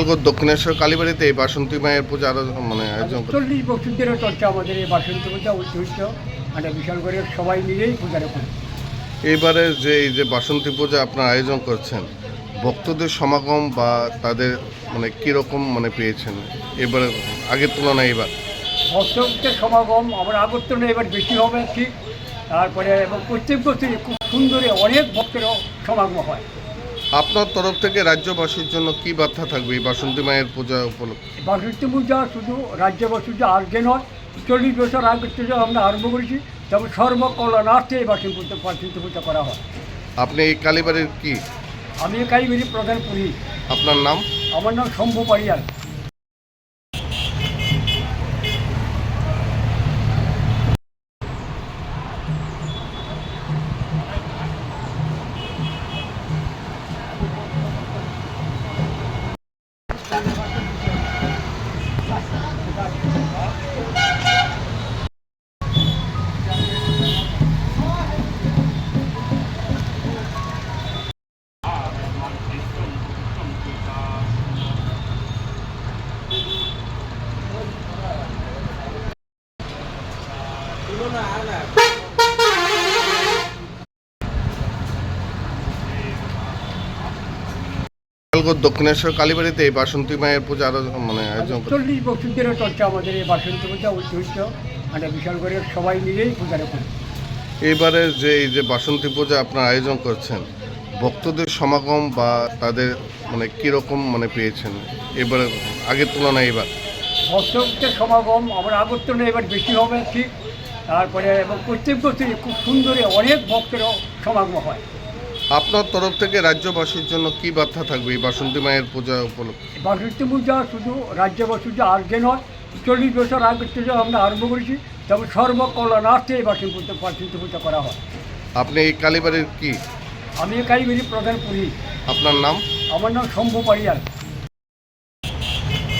গোপালগঞ্জ দক্ষিণেশ্বর কালীবাড়িতে এই বাসন্তী মায়ের পূজা আরও মানে আয়োজন চল্লিশ বছর ধরে চলছে আমাদের এই বাসন্তী পূজা ঐতিহ্য একটা বিশাল করে সবাই মিলেই পূজাটা করি এইবারে যে এই যে বাসন্তী পূজা আপনার আয়োজন করছেন ভক্তদের সমাগম বা তাদের মানে কীরকম মানে পেয়েছেন? এবারে আগের তুলনায় এবার ভক্তদের সমাগম আমার আগরতলা এবার বেশি হবে ঠিক। তারপরে এবং প্রত্যেক বছরই খুব সুন্দরে অনেক ভক্তের সমাগম হয়। আপনার তরফ থেকে রাজ্যবাসীর জন্য কি বার্তা থাকবে এই বাসন্তী মায়ের পূজা উপলক্ষে? বাসন্তী পূজা শুধু রাজ্যবাসীর যে নয় চল্লিশ বছর আগে থেকে আমরা আরম্ভ করেছি তবে সর্বকল্যাণার্থে এই বাসন্তী পূজা বাসন্তী পূজা করা হয়। আপনি এই কালীবাড়ির কি? আমি এই কালীবাড়ির প্রধান পুরী আপনার নাম? আমার নাম শম্ভু পারিয়াল। দক্ষিণেশ্বর কালীবাড়িতে এই বাসন্তী মায়ের পূজা আরও মানে আয়োজন চল্লিশ বছর চলছে আমাদের এই বাসন্তী পূজা ঐতিহ্য একটা বিশাল করে সবাই মিলেই পূজাটা করি এইবারে যে এই যে বাসন্তী পূজা আপনার আয়োজন করছেন ভক্তদের সমাগম বা তাদের মানে কীরকম মানে পেয়েছেন? এবারে আগের তুলনায় এবার। ভক্তদের সমাগম আমার আগরতলা এবার বেশি হবে ঠিক তারপরে এবং প্রত্যেক বছরই খুব সুন্দরে অনেক ভক্তের সমাগম হয়। আপনার তরফ থেকে রাজ্যবাসীর জন্য কি বার্তা থাকবে? এই বাসন্তী মায়ের পূজা উপলক্ষে। বাসন্তী পূজা শুধু রাজ্যবাসীর যে আগে নয় চল্লিশ বছর আগে থেকে আমরা আরম্ভ করেছি তবে সর্বকল্যাণার্থে এই বাসন্তী পূজা বাসন্তী পূজা করা হয়। আপনি এই কালীবাড়ির কি? আমি কালীবাড়ি প্রধান পুরী আপনার নাম? আমার নাম শম্ভু পারিয়াল।